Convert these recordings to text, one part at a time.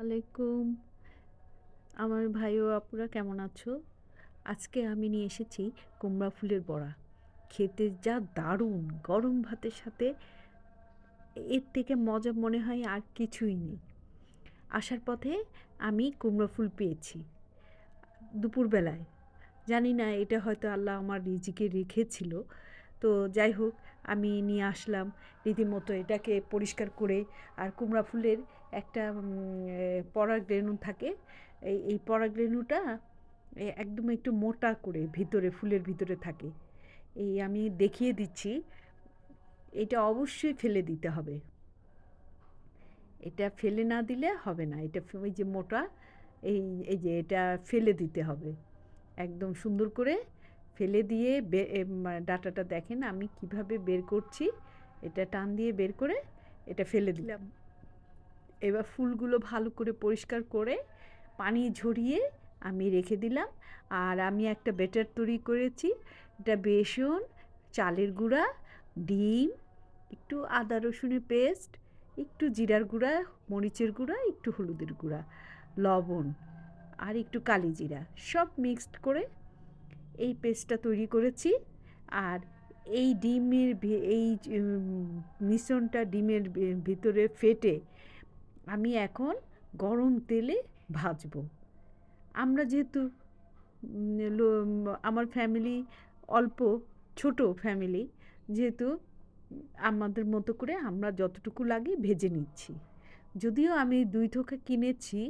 আলাইকুম আমার ভাই ও আপুরা কেমন আছো? আজকে আমি নিয়ে এসেছি কুমড়া ফুলের বড়া। খেতে যা দারুণ! গরম ভাতের সাথে এর থেকে মজা মনে হয় আর কিছুই নেই। আসার পথে আমি কুমড়া ফুল পেয়েছি। দুপুরবেলায়। জানি না, এটা হয়তো আল্লাহ আমার রিজিকে রেখেছিল। তো যাই হোক, আমি নিয়ে আসলাম। রীতিমতো এটাকে পরিষ্কার করে আর কুমড়া ফুলের একটা পরাগরেণু থাকে। এই এই পরাগরেণুটা একদম একটু মোটা করে ভিতরে, ফুলের ভিতরে থাকে। এই আমি দেখিয়ে দিচ্ছি। এটা অবশ্যই ফেলে দিতে হবে। এটা ফেলে না দিলে হবে না। এটা ওই যে মোটা, এই এই যে এটা ফেলে দিতে হবে। একদম সুন্দর করে ফেলে দিয়ে ডাটাটা দেখেন আমি কীভাবে বের করছি। এটা টান দিয়ে বের করে এটা ফেলে দিলাম। এবার ফুলগুলো ভালো করে পরিষ্কার করে পানি ঝরিয়ে আমি রেখে দিলাম। আর আমি একটা বেটার তৈরি করেছি। এটা বেসন, চালের গুঁড়া, ডিম, একটু আদা, রসুনের পেস্ট, একটু জিরার গুঁড়া, মরিচের গুঁড়া, একটু হলুদের গুঁড়া, লবণ আর একটু কালি জিরা। সব মিক্সড করে এই পেস্টটা তৈরি করেছি। আর এই ডিমের এই মিশ্রণটা ডিমের ভিতরে ফেটে আমি এখন গরম তেলে ভাজবো। আমরা যেহেতু আমার ফ্যামিলি অল্প, ছোট ফ্যামিলি যেহেতু আমাদের মতো করে আমরা যতটুকু লাগে ভেজে নিচ্ছি। যদিও আমি দুই থোকা কিনেছি,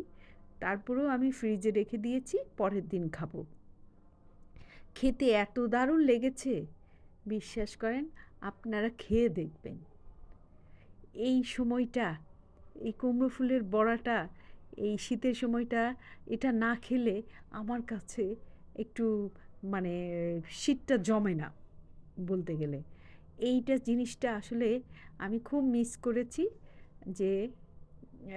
তারপরেও আমি ফ্রিজে রেখে দিয়েছি, পরের দিন খাব। খেতে এত দারুণ লেগেছে, বিশ্বাস করেন, আপনারা খেয়ে দেখবেন। এই সময়টা এই কুমড়ো ফুলের বড়াটা, এই শীতের সময়টা, এটা না খেলে আমার কাছে একটু মানে শীতটা জমে না বলতে গেলে। এইটা জিনিসটা আসলে আমি খুব মিস করেছি যে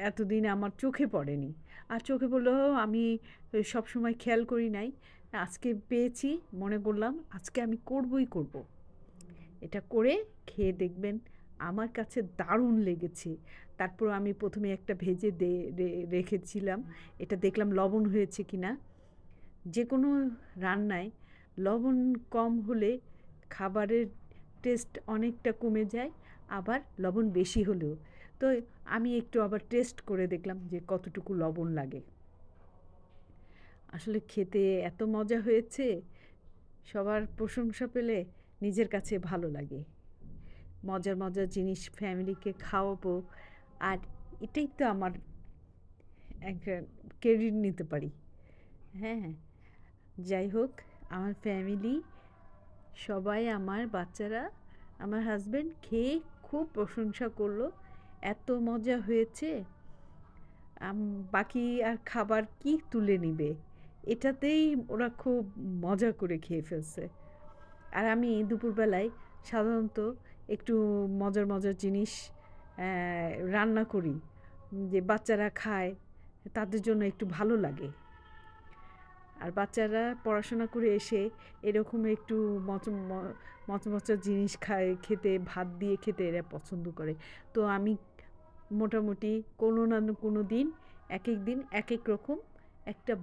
এতদিন আমার চোখে পড়েনি। আর চোখে পড়লেও আমি সবসময় খেয়াল করি নাই। আজকে পেয়েছি, মনে করলাম আজকে আমি করবই করব। এটা করে খেয়ে দেখবেন আমার কাছে দারুণ লেগেছে। তারপর আমি প্রথমে একটা ভেজে দে রেখেছিলাম। এটা দেখলাম লবণ হয়েছে কি না যে কোনো রান্নায় লবণ কম হলে খাবারের টেস্ট অনেকটা কমে যায়, আবার লবণ বেশি হলেও। তো আমি একটু আবার টেস্ট করে দেখলাম যে কতটুকু লবণ লাগে। আসলে খেতে এত মজা হয়েছে, সবার প্রশংসা পেলে নিজের কাছে ভালো লাগে। মজার মজার জিনিস ফ্যামিলিকে খাওয়াবো। আর এটাই তো আমার একটা ক্রেডিট নিতে পারি। হ্যাঁ যাই হোক, আমার ফ্যামিলি সবাই আমার বাচ্চারা, আমার হাজব্যান্ড খেয়ে খুব প্রশংসা করল। এত মজা হয়েছে। বাকি আর খাবার কি তুলে নিবে? এটাতেই ওরা খুব মজা করে খেয়ে ফেলছে। আর আমি দুপুরবেলায় সাধারণত একটু মজার মজার জিনিস রান্না করি, যে বাচ্চারা খায়, তাদের জন্য একটু ভালো লাগে। আর বাচ্চারা পড়াশোনা করে এসে এরকম একটু মচ মচমচা জিনিস খায়, খেতে, ভাত দিয়ে খেতে এরা পছন্দ করে। তো আমি মোটামুটি কোনো না কোনো দিন, এক এক দিন এক এক রকম একটা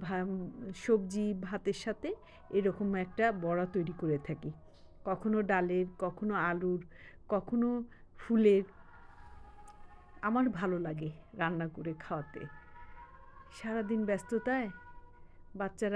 সবজি ভাতের সাথে এরকম একটা বড়া তৈরি করে থাকি। কখনো ডালের, কখনো আলুর, কখনো ফুলের। আমার ভালো লাগে রান্না করে খাওয়াতে। সারাদিন ব্যস্ততায় বাচ্চারা